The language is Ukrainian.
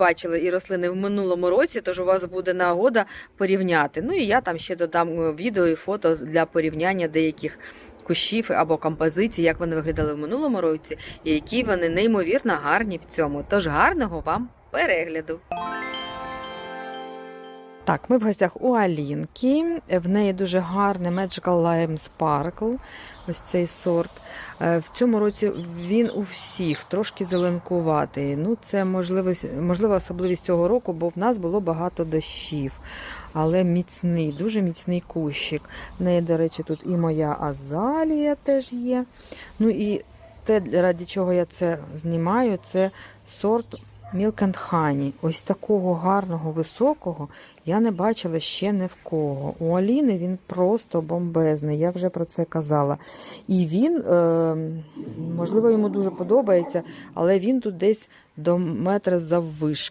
бачили і рослини в минулому році, тож у вас буде нагода порівняти. Ну і я там ще додам е, відео і фото для порівняння деяких кущів або композицій, як вони виглядали в минулому році, і які вони неймовірно гарні в цьому. Тож гарного вам перегляду! Так, ми в гостях у Алінки. В неї дуже гарний Magical Lime Sparkle. Ось цей сорт. Е, В цьому році він у всіх трошки зеленкуватий. Ну, це можливість, можлива особливість цього року, бо в нас було багато дощів. Але міцний, дуже міцний кущик. В неї, до речі, тут і моя азалія теж є. Ну і те, ради чого я це знімаю, це сорт Milk and Honey. Ось такого гарного, високого я не бачила ще не в кого. У Аліни він просто бомбезний, я вже про це казала. І він, е, можливо, йому дуже подобається, але він тут десь до метра заввишки.